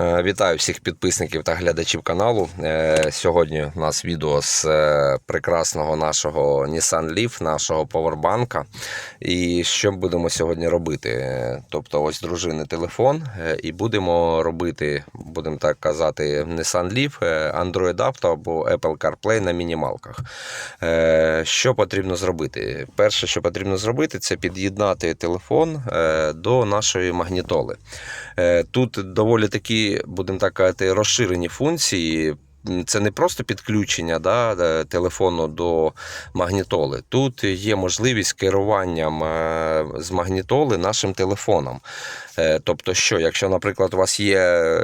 Е, Вітаю всіх підписників та глядачів каналу. Е, Сьогодні у нас відео з е, прекрасного нашого Nissan Leaf, нашого повербанка. І що будемо сьогодні робити? Тобто, ось дружини телефон, і будемо робити, будемо так казати, Nissan Leaf, Android Auto або Apple CarPlay на мінімалках. Що потрібно зробити? Перше, що потрібно зробити, це під'єднати телефон до нашої магнітоли. Тут доволі такі, будемо так казати, розширені функції. Це не просто підключення да, е, телефону до магнітоли. Тут є можливість керуванням е, з магнітоли нашим телефоном. Е, Тобто, що, якщо, наприклад, у вас є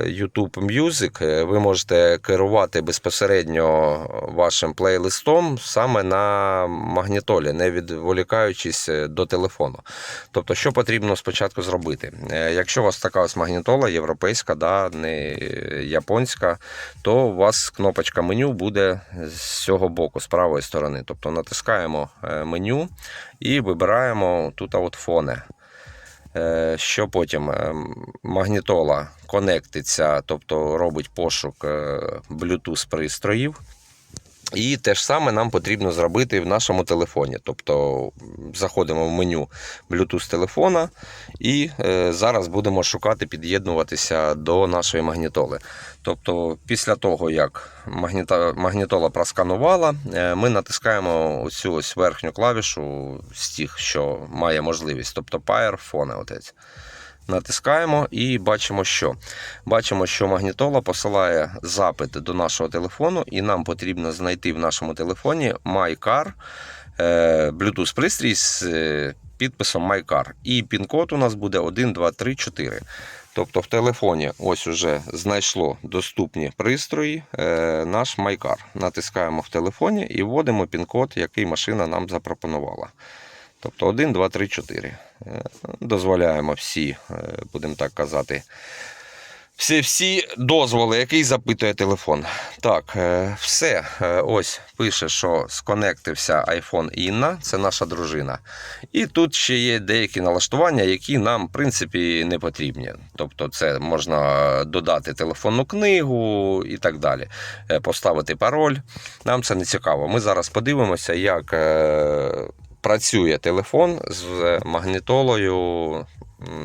YouTube Music, ви можете керувати безпосередньо вашим плейлистом саме на магнітолі, не відволікаючись до телефону. Тобто, що потрібно спочатку зробити? Якщо у вас така ось магнітола європейська, да, не японська, то у вас кнопочка меню буде з цього боку, з правої сторони. Тобто натискаємо е, меню і вибираємо тут от фони. Е, Що потім Е, магнітола конектиться, тобто робить пошук Bluetooth пристроїв. І те ж саме нам потрібно зробити в нашому телефоні. Тобто заходимо в меню Bluetooth телефона і е, зараз будемо шукати під'єднуватися до нашої магнітоли. Тобто, після того, як магнітола просканувала, е, ми натискаємо оцю ось верхню клавішу з тих, що має можливість, тобто Pair Phone. Отець. Натискаємо і бачимо, що бачимо, що магнітола посилає запит до нашого телефону, і нам потрібно знайти в нашому телефоні MyCar, е, Bluetooth пристрій з е, підписом MyCar. І пін-код у нас буде 1, 2, 3, 4. Тобто в телефоні ось уже знайшло доступні пристрої е, наш MyCar. Натискаємо в телефоні і вводимо пін-код, який машина нам запропонувала. Тобто 1, 2, 3, 4. Е, Дозволяємо всі, е, будемо так казати, всі, всі дозволи, який запитує телефон. Так, е, все. Е, Ось пише, що сконектився iPhone Інна, це наша дружина. І тут ще є деякі налаштування, які нам, в принципі, не потрібні. Тобто, це можна додати телефонну книгу і так далі. Поставити пароль. Нам це не цікаво. Ми зараз подивимося, як працює телефон з магнітолою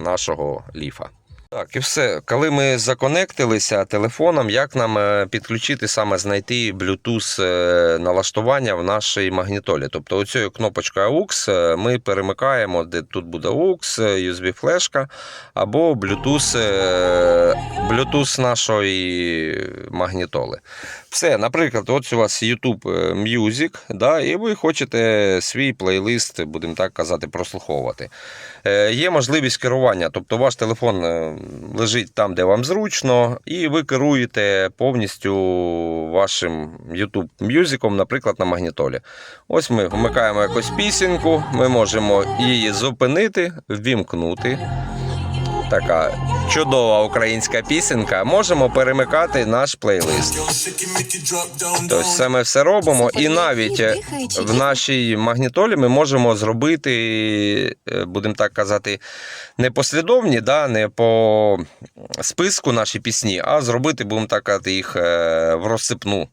нашого ліфа. Так, і все. Коли ми законектилися телефоном, як нам е, підключити саме знайти Bluetooth е, налаштування в нашій магнітолі? Тобто оцією кнопочкою AUX е, ми перемикаємо, де тут буде AUX, е, USB флешка або Bluetooth, Bluetooth нашої магнітоли. Все, наприклад, от у вас YouTube Music, да, і ви хочете свій плейлист, будемо так казати, прослуховувати. Є можливість керування, тобто ваш телефон лежить там, де вам зручно, і ви керуєте повністю вашим YouTube мюзиком, наприклад, на магнітолі. Ось ми вмикаємо якусь пісеньку, ми можемо її зупинити, ввімкнути. Така чудова українська пісенька. Можемо перемикати наш плейлист. Тобто це ми все робимо, і навіть в нашій магнітолі ми можемо зробити, е, будемо так казати, не послідовні, да, не по списку наші пісні, а зробити, будемо так казати, їх е, в розсипну.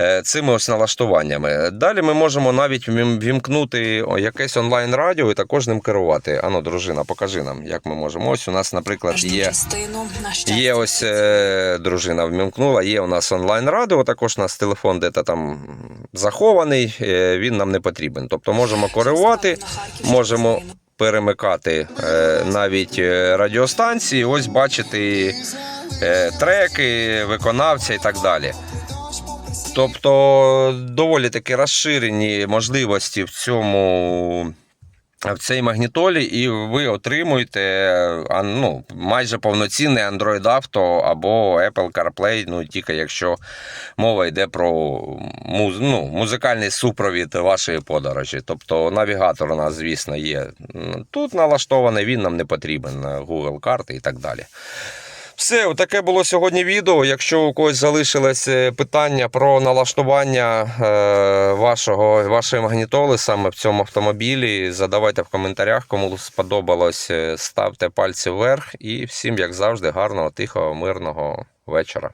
е, Цими ось налаштуваннями. Далі ми можемо навіть вімкнути якесь онлайн-радіо і також ним керувати. Ану, дружина, покажи нам, як ми можемо. Ось у нас, наприклад, є. Частину на. Є ось е, дружина вмімкнула, є у нас онлайн-радіо, також у нас телефон де там захований, е, він нам не потрібен. Тобто можемо Харківщину можемо перемикати е, навіть е, радіостанції, ось бачити е, треки, виконавця і так далі. Тобто доволі таки розширені можливості в цьому. В цій магнітолі, і ви отримуєте ну, майже повноцінний Android Auto або Apple CarPlay, ну тільки якщо мова йде про муз, ну, музикальний супровід вашої подорожі. Тобто навігатор у нас, звісно, є тут налаштований, він нам не потрібен, Google карти і так далі. Все, таке було сьогодні відео. Якщо у когось залишилось е, питання про налаштування е, вашого, вашої магнітоли саме в цьому автомобілі, задавайте в коментарях. Кому сподобалось, е, ставте пальці вверх. І всім, як завжди, гарного, тихого, мирного вечора.